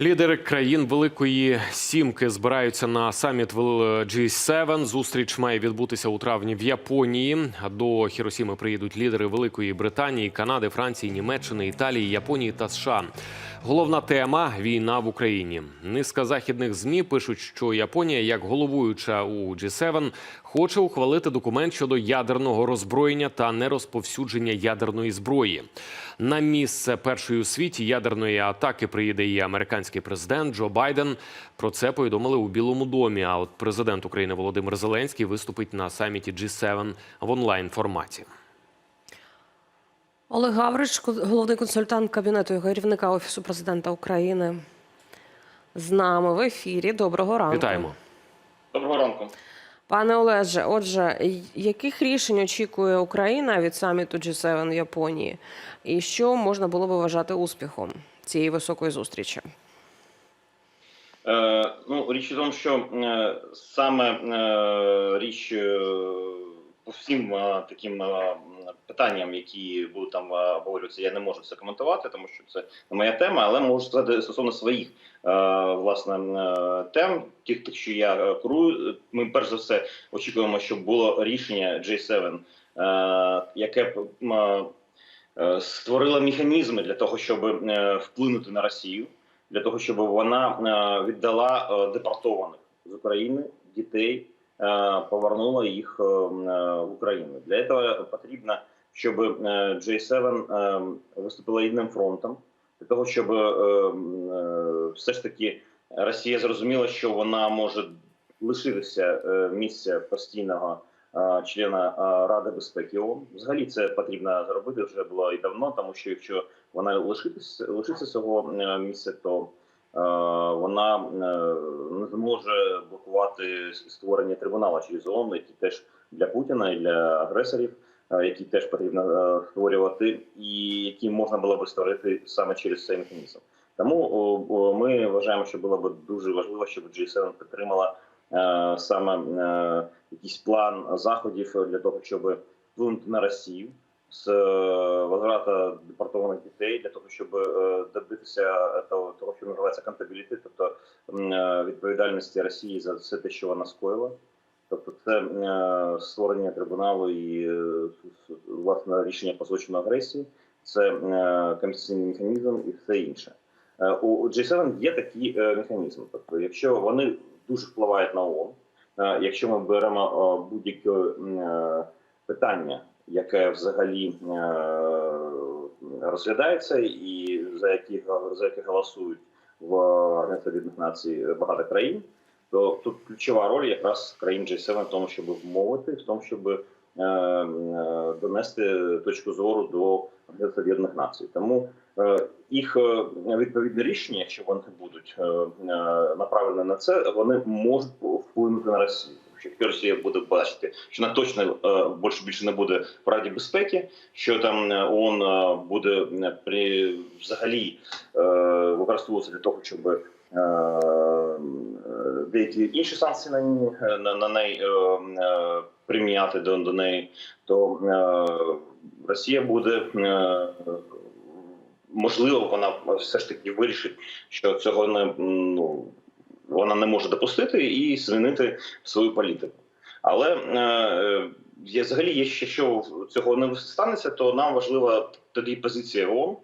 Лідери країн Великої Сімки збираються на саміт в G7. Зустріч має відбутися у травні в Японії. До Хіросіми приїдуть лідери Великої Британії, Канади, Франції, Німеччини, Італії, Японії та США. Головна тема війна в Україні. Низка західних змі пишуть, що Японія, як головуюча у G7, хоче ухвалити документ щодо ядерного роззброєння та нерозповсюдження ядерної зброї. На місце першої у світі ядерної атаки приїде і американський президент Джо Байден. Про це повідомили у Білому домі. А от президент України Володимир Зеленський виступить на саміті G7 в онлайн форматі. Олег Гаврич, головний консультант кабінету і керівника офісу президента України, з нами в ефірі. Доброго ранку. Вітаємо. Доброго ранку. Пане Олеже. Отже, яких рішень очікує Україна від саміту G7 в Японії, і що можна було би вважати успіхом цієї високої зустрічі? Е, ну, річ у тому, що е, саме е, річ е, по всім е, таким е, питанням, які будуть там е, обговорюватися, я не можу це коментувати, тому що це не моя тема, але можу сказати стосовно своїх е, власне е, тем, тих, що я курую. Ми перш за все очікуємо, щоб було рішення J7, е, яке б створило механізми для того, щоб вплинути на Росію. Для того щоб вона віддала депортованих з України дітей, повернула їх в Україну. Для цього потрібно, щоб е, J7 е, виступила єдиним фронтом, для того, щоб е, е, все ж таки Росія зрозуміла, що вона може лишитися е, місця постійного е, члена е, Ради безпеки ООН. Взагалі це потрібно зробити вже було і давно, тому що якщо вона лишитися лишиться цього е, місця, то е, вона е, не зможе блокувати створення трибуналу через ООН, який теж для Путіна і для агресорів, е, які теж потрібно е, створювати, і які можна було би створити саме через цей механізм. Тому ми вважаємо, що було б дуже важливо, щоб G7 підтримала е, саме е, якийсь план заходів для того, щоб вплинути на Росію з е, возврата депортованих дітей для того, щоб е, добитися того, того, що називається accountability, тобто е, відповідальності Росії за все те, що вона скоїла. Тобто, це е, створення трибуналу і е, власне рішення по злочину агресії, це е, компенсаційний механізм і все інше. У G7 є такі механізми. Тобто, якщо вони дуже впливають на ООН, якщо ми беремо будь-яке питання, яке взагалі розглядається, і за які за які голосують в Організації Націй багато країн, то тут ключова роль якраз країн G7 в тому, щоб вмовити, в тому, щоб е, е, донести точку зору до Об'єднаних Націй. Тому е, їх відповідне рішення, якщо вони будуть направлені на це, вони можуть вплинути на Росію. Якщо Росія буде бачити, що вона точно більше більше не буде в Раді безпеки, що там ООН буде при взагалі використовуватися для того, щоб деякі інші санкції на неї на, на неї е, е, приміняти до, до неї, то е, Росія буде е, можливо, вона все ж таки вирішить, що цього не ну вона не може допустити і змінити свою політику. Але е, взагалі, є ще що цього не станеться, то нам важлива тоді позиція ООН,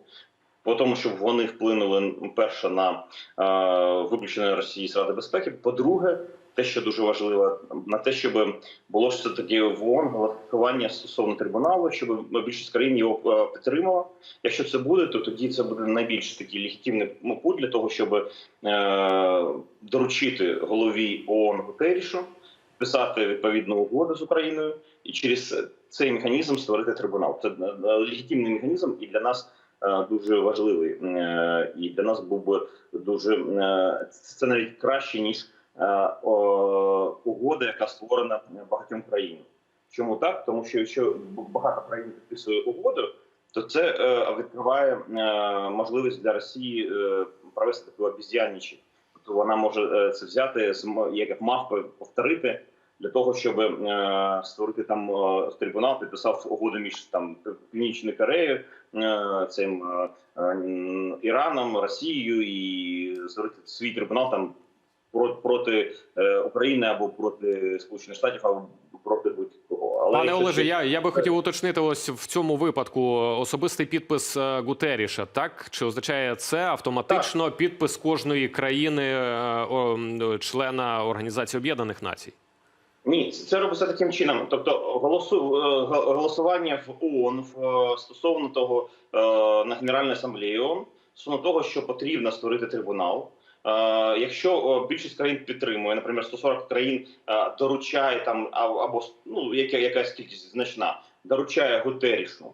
по тому, щоб вони вплинули перше на е, виключення Росії з Ради безпеки. По-друге, те, що дуже важливо, на те, щоб було все таки в ООН голосування стосовно трибуналу, щоб більшість країн його е, підтримала. Якщо це буде, то тоді це буде найбільш такий легітимний ну, путь для того, щоб е, доручити голові ООН Гутерішу писати відповідну угоду з Україною і через цей механізм створити трибунал. Це е, легітимний механізм і для нас дуже важливий. Е, і для нас був би дуже е, це навіть краще ніж е, угода, яка створена багатьом країнам. Чому так? Тому що якщо багато країн підписує угоду, то це е, відкриває е, можливість для Росії е, провести таку обіз'янничі. Тобто вона може е, це взяти як мавпи повторити для того, щоб е, створити там е, трибунал, підписав угоду між там Північною Кореєю, е, цим е, е, Іраном, Росією і створити свій трибунал там про- проти е, України або проти Сполучених Штатів, або проти будь-кого. Але Пане Олеже, це- я, я би хотів уточнити ось в цьому випадку особистий підпис е, Гутеріша, так? Чи означає це автоматично підпис кожної країни, е, члена Організації Об'єднаних Націй? Ні, це робиться таким чином. Тобто, голосу е, голосування в ООН е, стосовно того е, на Генеральній асамблеї ООН, стосовно того, що потрібно створити трибунал. Якщо більшість країн підтримує, наприклад, 140 країн доручає там або ну яка якась кількість значна, доручає Гутерішу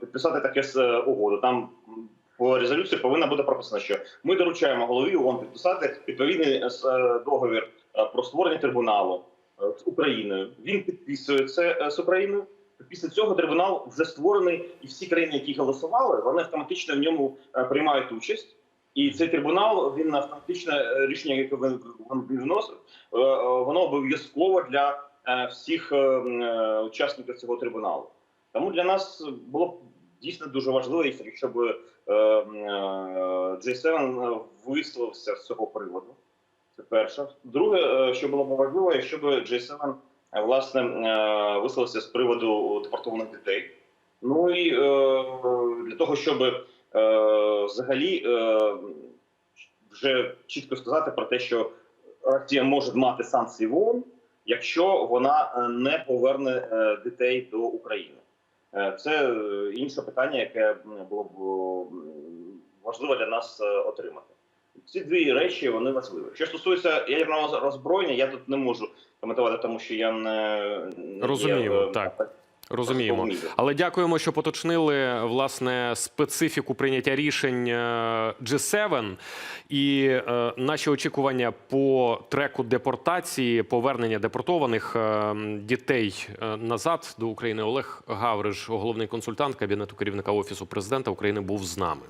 підписати таке е, угоду. Там по резолюції повинна бути прописано, що ми доручаємо голові ООН підписати відповідний договір про створення трибуналу е, з Україною. Він підписує це е, з Україною. Після цього трибунал вже створений, і всі країни, які голосували, вони автоматично в ньому е, приймають участь. І цей трибунал він автоматично е, рішення, яке він е, е, воно обов'язково для е, всіх е, е, учасників цього трибуналу. Тому для нас було дійсно дуже важливо, якщо б е, м, е, J7 висловився з цього приводу. Це перше. Друге, е, що було б важливо, якщо б J7 е, власне е, висловився з приводу депортованих дітей. Ну і для того, щоб взагалі вже чітко сказати про те, що Росія може мати санкції в ООН, якщо вона не поверне дітей до України. Це інше питання, яке було б важливо для нас отримати. Ці дві речі вони важливі. Що стосується ядерного роззброєння, я тут не можу коментувати, тому що я не, Розумію, є, е, так. Розуміємо. Але дякуємо, що поточнили власне специфіку прийняття рішень е, G7 і е, наші очікування по треку депортації, повернення депортованих е, дітей е, назад до України. Олег Гавриш, головний консультант кабінету керівника офісу президента України, був з нами.